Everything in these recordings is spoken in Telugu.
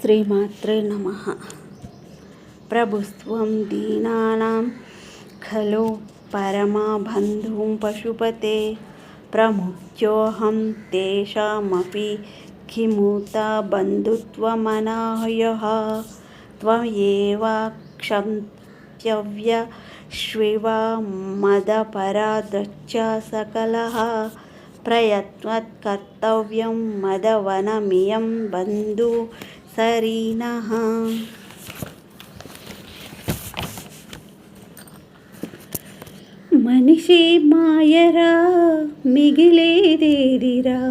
శ్రీమాత్రే నమ ప్రభుత్వం దీనానాం ఖలు పరమబంధుం పశుపతే ప్రముఖ్యోహం తేషామపి కిముత బంధుత్వమనాహయः త్వయేవ క్షంతవ్య శ్వివ మదపరాధచ్చ సకలः ప్రయత్నకర్తవ్యం మదవనమియం బంధు సరీన. మనిషి మాయరా మిగిలేదేదిరా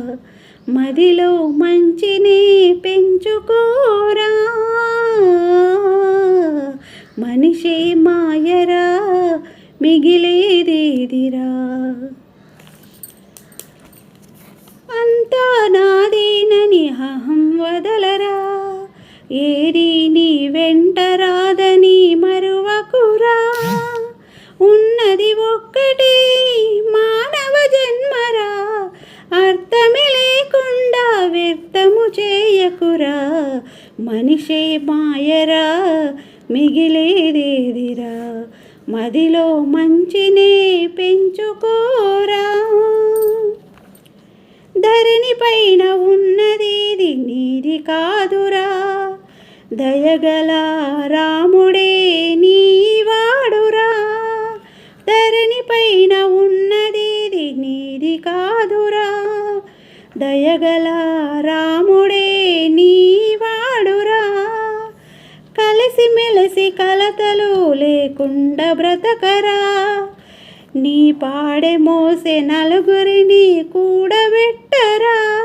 మదిలో మంచిని పెంచుకోరా. మనిషి మాయరా మిగిలేదేదిరా అంతా నాదేనని అహం ఏది నీ వెంటరాదని మరువకురా? ఉన్నది ఒక్కటే మానవ జన్మరా. అర్థమే లేకుండా వ్యర్థము చేయకురా. మనిషే మాయరా మిగిలేదేదిరా? మదిలో మంచినే పెంచుకోరా. ధరణి పైన ఉన్నది నీది కాదురా. దయగల రాముడే నీవాడురా. ధరణి పైన ఉన్నది నీది కాదురా. దయగల రాముడే నీవాడురా. కలిసి మెలిసి కలతలు లేకుండా బ్రతకరా. నీ పాడే మోసే నలుగురిని కూడబెట్టరా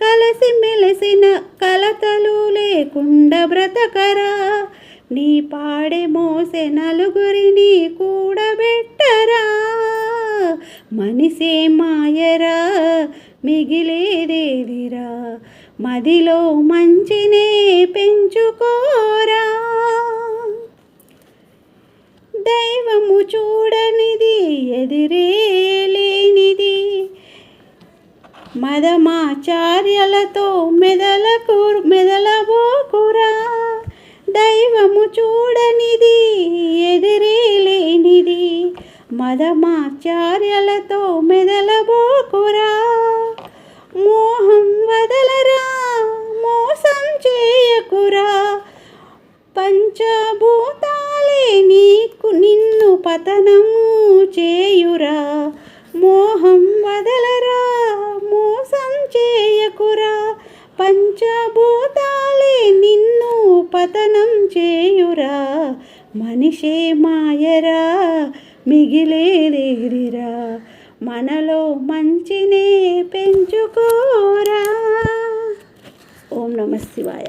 కలిసి మెలిసిన కలతలు లేకుండా బ్రతకరా. నీ పాడే మోసే నలుగురిని కూడబెట్టరా మనిషే మాయరా మిగిలేదేదిరా. మదిలో మంచినే పెంచుకోరా. దైవము చూడనిది ఎదిరే లేనిది. మదమాచార్యలతో మెదలకు ఎదిరేలేనిది మదమాచార్యలతో మెదలబోకురా. మోహం వదలరా మోసం చేయకురా. పంచభూతాలే నీకు నిన్ను పతనము చేయురా. మనిషే మాయరా మిగిలేదేదిరా మనలో మంచినే పెంచుకోరా. ఓం నమ శివాయ.